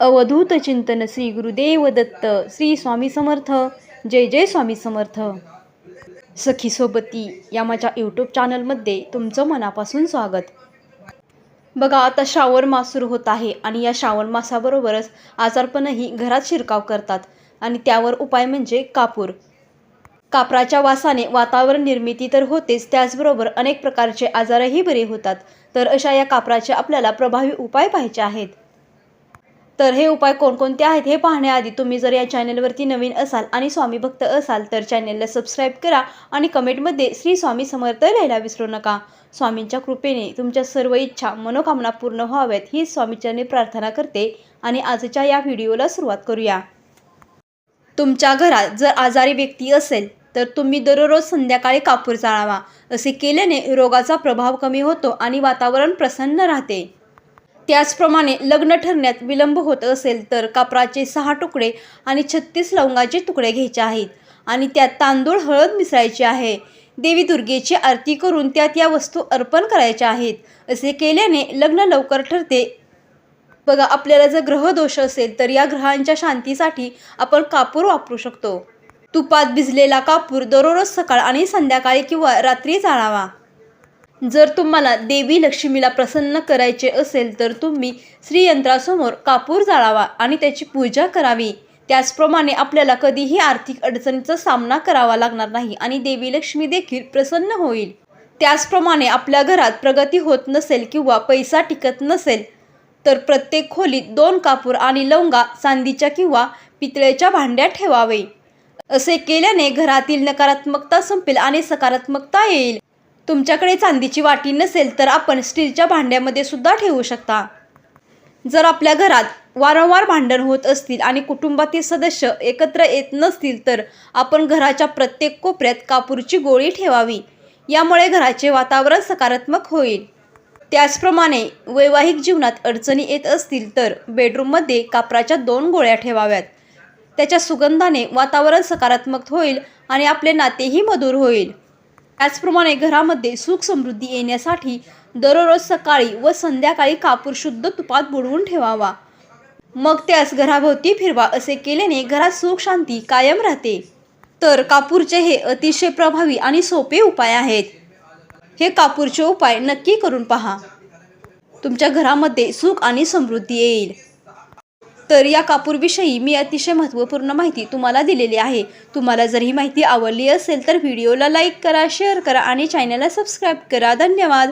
अवधूत चिंतन श्री गुरुदेव दत्त श्री स्वामी समर्थ. जय जय स्वामी समर्थ. सखी सोबती या माझ्या यूट्यूब चॅनलमध्ये तुमचं मनापासून स्वागत. बघा आता श्रावण मास सुरू होत आहे आणि या श्रावण मासाबरोबरच आजारपणही घरात शिरकाव करतात आणि त्यावर उपाय म्हणजे कापूर. कापराच्या वासाने वातावरण निर्मिती तर होतेच त्याचबरोबर अनेक प्रकारचे आजारही बरे होतात. तर अशा या कापराचे आपल्याला प्रभावी उपाय पाहिजे आहेत. तर हे उपाय कोणकोणते आहेत हे पाहण्याआधी तुम्ही जर या चॅनलवरती नवीन असाल आणि स्वामी भक्त असाल तर चॅनलला सबस्क्राईब करा आणि कमेंटमध्ये श्री स्वामी समर्थ लिहायला विसरू नका. स्वामींच्या कृपेने तुमच्या सर्व इच्छा मनोकामना पूर्ण व्हाव्यात ही स्वामीचरणी प्रार्थना करते आणि आजच्या या व्हिडिओला सुरुवात करूया. तुमच्या घरात जर आजारी व्यक्ती असेल तर तुम्ही दररोज संध्याकाळी कापूर चाळावा. असे केल्याने रोगाचा प्रभाव कमी होतो आणि वातावरण प्रसन्न राहते. त्याचप्रमाणे लग्न ठरण्यात विलंब होत असेल तर कापराचे सहा तुकडे आणि छत्तीस लवंगाचे तुकडे घ्यायचे आहेत आणि त्यात तांदूळ हळद मिसळायची आहे. देवी दुर्गेची आरती करून त्यात या वस्तू अर्पण करायच्या आहेत. असे केल्याने लग्न लवकर ठरते. बघा आपल्याला जर ग्रहदोष असेल तर या ग्रहांच्या शांतीसाठी आपण कापूर वापरू शकतो. तुपात भिजलेला कापूर दररोज सकाळ आणि संध्याकाळी किंवा रात्री जाळावा जर तुम्हाला देवी लक्ष्मीला प्रसन्न करायचे असेल तर तुम्ही श्रीयंत्रासमोर कापूर जाळावा आणि त्याची पूजा करावी. त्याचप्रमाणे आपल्याला कधीही आर्थिक अडचणीचा सामना करावा लागणार नाही आणि देवी लक्ष्मी देखील प्रसन्न होईल. त्याचप्रमाणे आपल्या घरात प्रगती होत नसेल किंवा पैसा टिकत नसेल तर प्रत्येक खोलीत दोन कापूर आणि लवंगा चांदीच्या किंवा पितळेच्या भांड्यात ठेवावे. असे केल्याने घरातील नकारात्मकता संपेल आणि सकारात्मकता येईल. तुमच्याकडे चांदीची वाटी नसेल तर आपण स्टीलच्या भांड्यामध्ये सुद्धा ठेवू शकता. जर आपल्या घरात वारंवार भांडण होत असतील आणि कुटुंबातील सदस्य एकत्र येत नसतील तर आपण घराच्या प्रत्येक कोपऱ्यात कापूरची गोळी ठेवावी. यामुळे घराचे वातावरण सकारात्मक होईल. त्याचप्रमाणे वैवाहिक जीवनात अडचणी येत असतील तर बेडरूममध्ये कापराच्या दोन गोळ्या ठेवाव्यात. त्याच्या सुगंधाने वातावरण सकारात्मक होईल आणि आपले नातेही मधुर होईल. त्याचप्रमाणे घरामध्ये सुख समृद्धी येण्यासाठी दररोज सकाळी व संध्याकाळी कापूर शुद्ध तुपात बुडवून ठेवावा. मग त्यास घराभोवती फिरवा असे केल्याने घरात सुख शांती कायम राहते. तर कापूरचे हे अतिशय प्रभावी आणि सोपे उपाय आहेत. हे कापूरचे उपाय नक्की करून पहा. तुमच्या घरामध्ये सुख आणि समृद्धी येईल. तर या कापूरविषयी मी अतिशय महत्त्वपूर्ण माहिती तुम्हाला दिलेली आहे. तुम्हाला जर ही माहिती आवडली असेल तर व्हिडिओला लाईक करा शेअर करा आणि चॅनलला सबस्क्राईब करा. धन्यवाद.